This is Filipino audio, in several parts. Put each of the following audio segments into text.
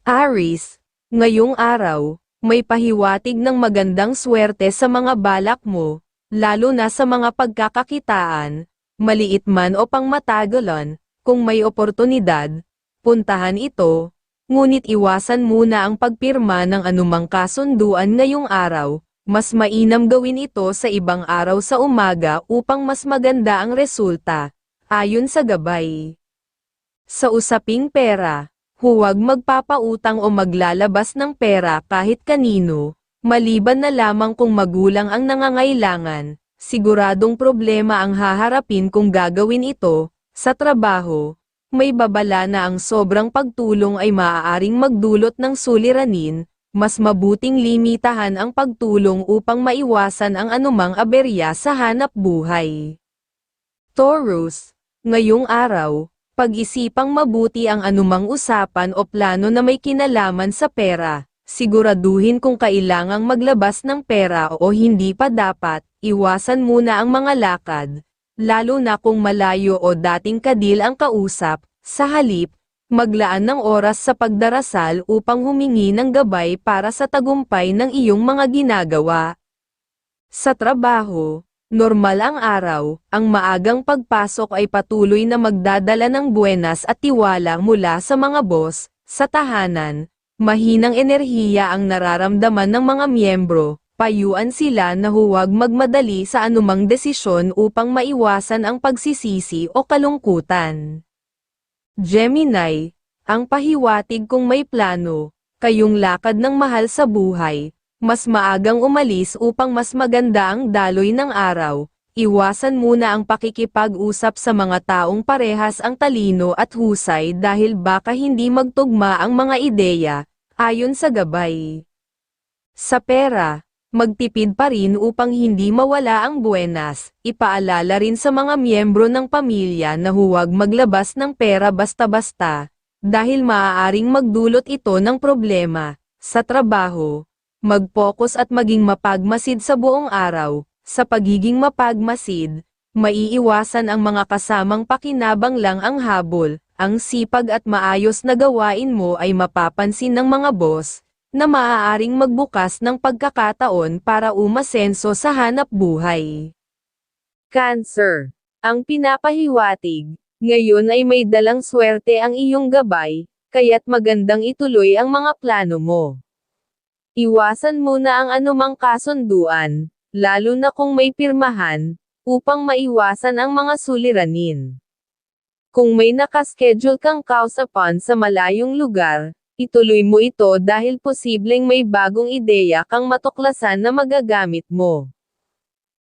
Aris, ngayong araw, may pahiwatig ng magandang swerte sa mga balak mo, lalo na sa mga pagkakakitaan, maliit man o pangmatagalan, kung may oportunidad, puntahan ito, ngunit iwasan muna ang pagpirma ng anumang kasunduan ngayong araw, mas mainam gawin ito sa ibang araw sa umaga upang mas maganda ang resulta, ayon sa gabay. Sa usaping pera, huwag magpapautang o maglalabas ng pera kahit kanino, maliban na lamang kung magulang ang nangangailangan, siguradong problema ang haharapin kung gagawin ito, sa trabaho, may babala na ang sobrang pagtulong ay maaaring magdulot ng suliranin, mas mabuting limitahan ang pagtulong upang maiwasan ang anumang aberya sa hanap buhay. Taurus, ngayong araw, pag-isipang mabuti ang anumang usapan o plano na may kinalaman sa pera, siguraduhin kung kailangang maglabas ng pera o hindi pa dapat, iwasan muna ang mga lakad, lalo na kung malayo o dating kadil ang kausap, sa halip, maglaan ng oras sa pagdarasal upang humingi ng gabay para sa tagumpay ng iyong mga ginagawa. Sa trabaho, normal ang araw, ang maagang pagpasok ay patuloy na magdadala ng buenas at tiwala mula sa mga boss, sa tahanan, mahinang enerhiya ang nararamdaman ng mga miyembro, payuan sila na huwag magmadali sa anumang desisyon upang maiwasan ang pagsisisi o kalungkutan. Gemini, ang pahiwatig kung may plano, kayong lakad ng mahal sa buhay, mas maagang umalis upang mas maganda ang daloy ng araw, iwasan muna ang pakikipag-usap sa mga taong parehas ang talino at husay dahil baka hindi magtugma ang mga ideya, ayon sa gabay. Sa pera, magtipid pa rin upang hindi mawala ang buenas, ipaalala rin sa mga miyembro ng pamilya na huwag maglabas ng pera basta-basta, dahil maaaring magdulot ito ng problema, sa trabaho, mag-focus at maging mapagmasid sa buong araw, sa pagiging mapagmasid, maiiwasan ang mga kasamang pakinabang lang ang habol, ang sipag at maayos na gawain mo ay mapapansin ng mga boss, na maaaring magbukas ng pagkakataon para umasenso sa hanap buhay. Cancer. Ang pinapahiwatig, ngayon ay may dalang swerte ang iyong gabay, kaya't magandang ituloy ang mga plano mo. Iwasan muna ang anumang kasunduan, lalo na kung may pirmahan, upang maiwasan ang mga suliranin. Kung may nakaschedule kang kausapan sa malayong lugar, ituloy mo ito dahil posibleng may bagong ideya kang matuklasan na magagamit mo.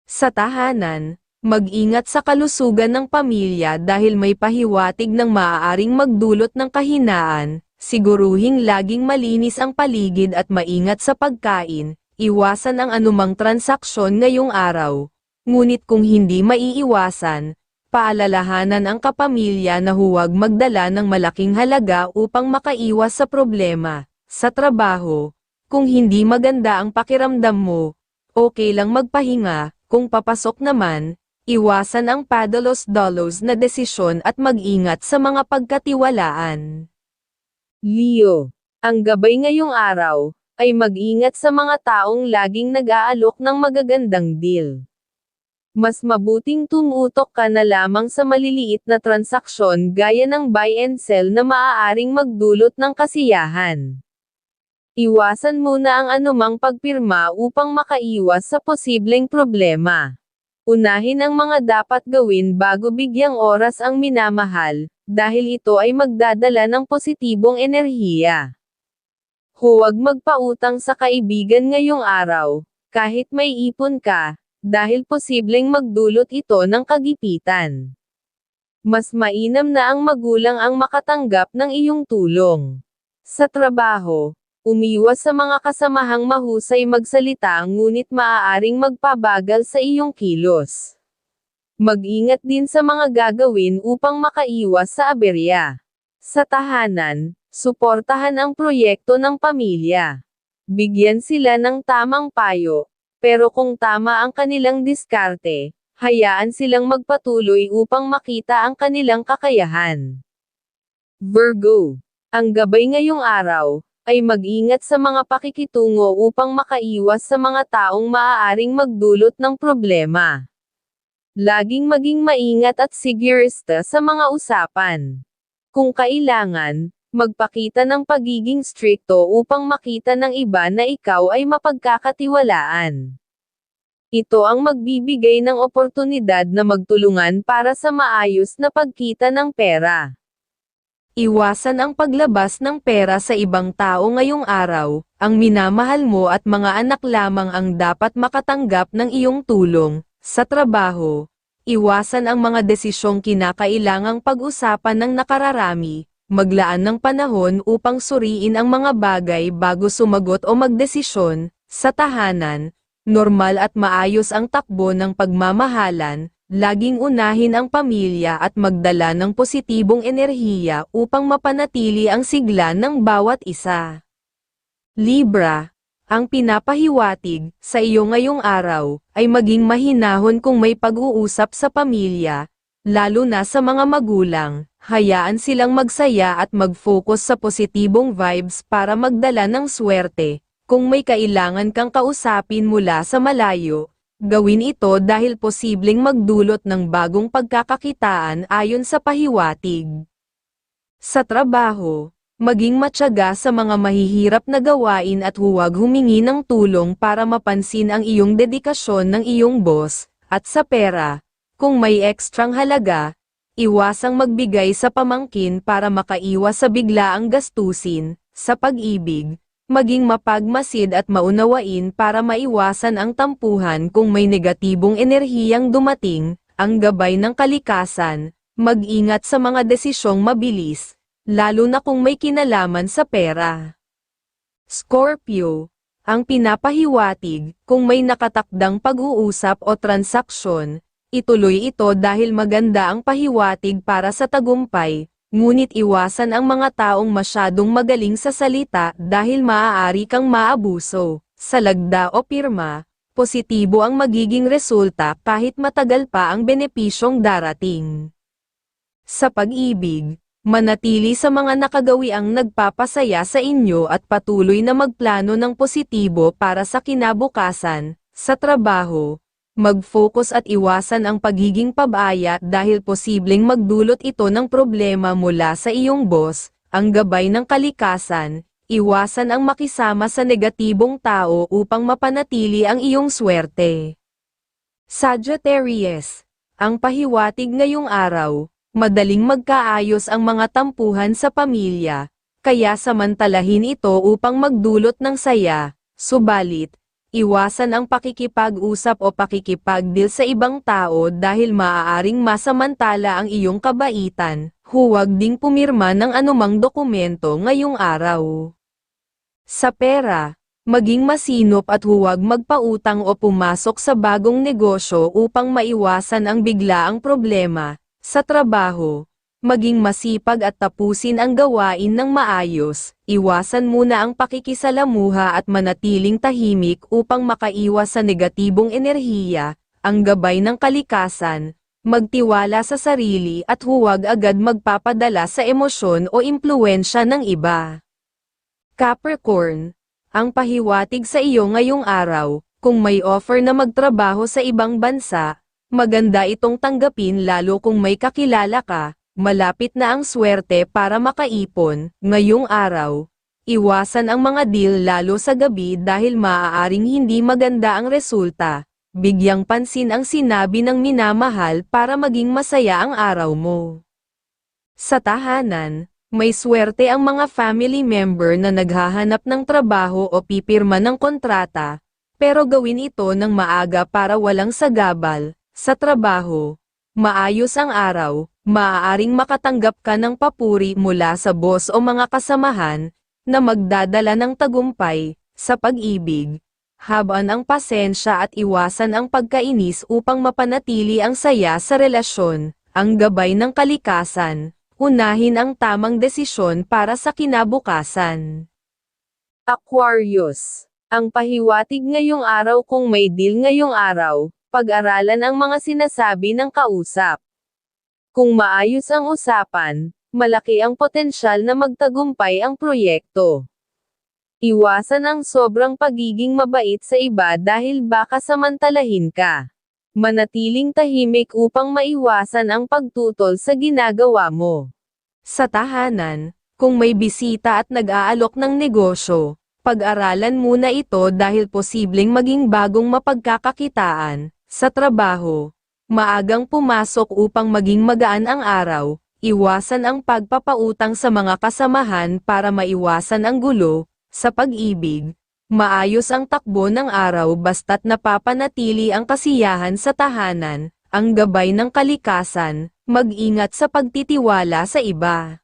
Sa tahanan, mag-ingat sa kalusugan ng pamilya dahil may pahiwatig ng maaaring magdulot ng kahinaan, siguruhing laging malinis ang paligid at maingat sa pagkain, iwasan ang anumang transaksyon ngayong araw. Ngunit kung hindi maiiwasan, paalalahanan ang kapamilya na huwag magdala ng malaking halaga upang makaiwas sa problema. Sa trabaho, kung hindi maganda ang pakiramdam mo, okay lang magpahinga, kung papasok naman, iwasan ang padalos-dalos na desisyon at mag-ingat sa mga pagkatiwalaan. Leo, ang gabay ngayong araw, ay mag-ingat sa mga taong laging nag-aalok ng magagandang deal. Mas mabuting tumutok ka na lamang sa maliliit na transaksyon gaya ng buy and sell na maaaring magdulot ng kasiyahan. Iwasan muna ang anumang pagpirma upang makaiwas sa posibleng problema. Unahin ang mga dapat gawin bago bigyang oras ang minamahal, dahil ito ay magdadala ng positibong enerhiya. Huwag magpautang sa kaibigan ngayong araw, kahit may ipon ka, dahil posibleng magdulot ito ng kagipitan. Mas mainam na ang magulang ang makatanggap ng iyong tulong. Sa trabaho, umiwas sa mga kasamahang mahusay magsalita ngunit maaaring magpabagal sa iyong kilos. Mag-ingat din sa mga gagawin upang makaiwas sa aberya. Sa tahanan, suportahan ang proyekto ng pamilya. Bigyan sila ng tamang payo, pero kung tama ang kanilang diskarte, hayaan silang magpatuloy upang makita ang kanilang kakayahan. Virgo. Ang gabay ngayong araw, ay mag-ingat sa mga pakikitungo upang makaiwas sa mga taong maaaring magdulot ng problema. Laging maging maingat at sigurista sa mga usapan. Kung kailangan, magpakita ng pagiging strikto upang makita ng iba na ikaw ay mapagkakatiwalaan. Ito ang magbibigay ng oportunidad na magtulungan para sa maayos na pagkita ng pera. Iwasan ang paglabas ng pera sa ibang tao ngayong araw, ang minamahal mo at mga anak lamang ang dapat makatanggap ng iyong tulong. Sa trabaho, iwasan ang mga desisyong kinakailangang pag-usapan ng nakararami, maglaan ng panahon upang suriin ang mga bagay bago sumagot o magdesisyon, sa tahanan, normal at maayos ang takbo ng pagmamahalan, laging unahin ang pamilya at magdala ng positibong enerhiya upang mapanatili ang sigla ng bawat isa. Libra, ang pinapahiwatig sa iyo ngayong araw ay maging mahinahon kung may pag-uusap sa pamilya, lalo na sa mga magulang, hayaan silang magsaya at mag-focus sa positibong vibes para magdala ng swerte. Kung may kailangan kang kausapin mula sa malayo, gawin ito dahil posibleng magdulot ng bagong pagkakakitaan ayon sa pahiwatig. Sa trabaho, maging matyaga sa mga mahihirap na gawain at huwag humingi ng tulong para mapansin ang iyong dedikasyon ng iyong boss, at sa pera, kung may ekstrang halaga, iwasang magbigay sa pamangkin para makaiwas sa biglaang gastusin, sa pag-ibig, maging mapagmasid at maunawain para maiwasan ang tampuhan kung may negatibong enerhiyang dumating, ang gabay ng kalikasan, mag-ingat sa mga desisyong mabilis, lalo na kung may kinalaman sa pera. Scorpio, ang pinapahiwatig, kung may nakatakdang pag-uusap o transaksyon, ituloy ito dahil maganda ang pahiwatig para sa tagumpay, Ngunit iwasan ang mga taong masyadong magaling sa salita dahil maaari kang maabuso. Sa lagda o pirma, positibo ang magiging resulta kahit matagal pa ang benepisyong darating. Sa pag-ibig, manatili sa mga nakagawi ang nagpapasaya sa inyo at patuloy na magplano ng positibo para sa kinabukasan, sa trabaho, mag-focus at iwasan ang pagiging pabaya dahil posibleng magdulot ito ng problema mula sa iyong boss, ang gabay ng kalikasan, iwasan ang makisama sa negatibong tao upang mapanatili ang iyong swerte. Sagittarius, ang pahiwatig ngayong araw, madaling magkaayos ang mga tampuhan sa pamilya, kaya samantalahin ito upang magdulot ng saya, subalit, Iwasan ang pakikipag-usap o pakikipagdeal sa ibang tao dahil maaaring masamantala ang iyong kabaitan, huwag ding pumirma ng anumang dokumento ngayong araw. Sa pera, maging masinop at huwag magpautang o pumasok sa bagong negosyo upang maiwasan ang biglaang problema. Sa trabaho, maging masipag at tapusin ang gawain ng maayos, iwasan muna ang pakikisalamuha at manatiling tahimik upang makaiwas sa negatibong enerhiya, ang gabay ng kalikasan, magtiwala sa sarili at huwag agad magpapadala sa emosyon o impluensya ng iba. Capricorn, ang pahiwatig sa iyo ngayong araw, kung may offer na magtrabaho sa ibang bansa, maganda itong tanggapin lalo kung may kakilala ka, malapit na ang swerte para makaipon, ngayong araw. Iwasan ang mga deal lalo sa gabi dahil maaaring hindi maganda ang resulta. Bigyang pansin ang sinabi ng minamahal para maging masaya ang araw mo. Sa tahanan, may swerte ang mga family member na naghahanap ng trabaho o pipirma ng kontrata, pero gawin ito ng maaga para walang sagabal. Sa trabaho, maayos ang araw, maaaring makatanggap ka ng papuri mula sa boss o mga kasamahan, na magdadala ng tagumpay, sa pag-ibig. Habaan ang pasensya at iwasan ang pagkainis upang mapanatili ang saya sa relasyon, ang gabay ng kalikasan, unahin ang tamang desisyon para sa kinabukasan. Aquarius, ang pahiwatig ngayong araw kung may deal ngayong araw, pag-aralan ang mga sinasabi ng kausap. Kung maayos ang usapan, malaki ang potensyal na magtagumpay ang proyekto. Iwasan ang sobrang pagiging mabait sa iba dahil baka samantalahin ka. Manatiling tahimik upang maiwasan ang pagtutol sa ginagawa mo. Sa tahanan, kung may bisita at nag-aalok ng negosyo, pag-aralan muna ito dahil posibleng maging bagong mapagkakakitaan. Sa trabaho, maagang pumasok upang maging magaan ang araw, iwasan ang pagpapautang sa mga kasamahan para maiwasan ang gulo, sa pag-ibig, maayos ang takbo ng araw basta't napapanatili ang kasiyahan sa tahanan, ang gabay ng kalikasan, mag-ingat sa pagtitiwala sa iba.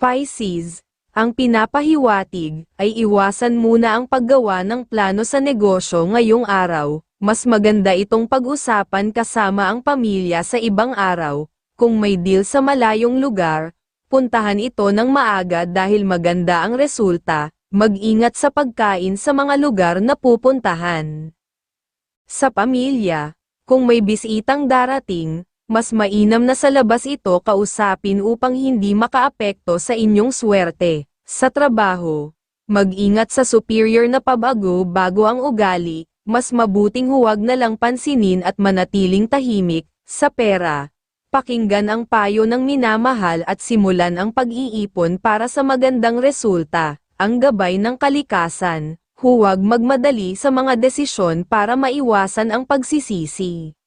Pisces, ang pinapahiwatig ay iwasan muna ang paggawa ng plano sa negosyo ngayong araw, mas maganda itong pag-usapan kasama ang pamilya sa ibang araw, kung may deal sa malayong lugar, puntahan ito ng maaga dahil maganda ang resulta, mag-ingat sa pagkain sa mga lugar na pupuntahan. Sa pamilya, kung may bisitang darating, mas mainam na sa labas ito kausapin upang hindi makaapekto sa inyong swerte. Sa trabaho, mag-ingat sa superior na pabago bago ang ugali, mas mabuting huwag na lang pansinin at manatiling tahimik. Sa pera, pakinggan ang payo ng minamahal at simulan ang pag-iipon para sa magandang resulta ang gabay ng kalikasan, huwag magmadali sa mga desisyon para maiwasan ang pagsisisi.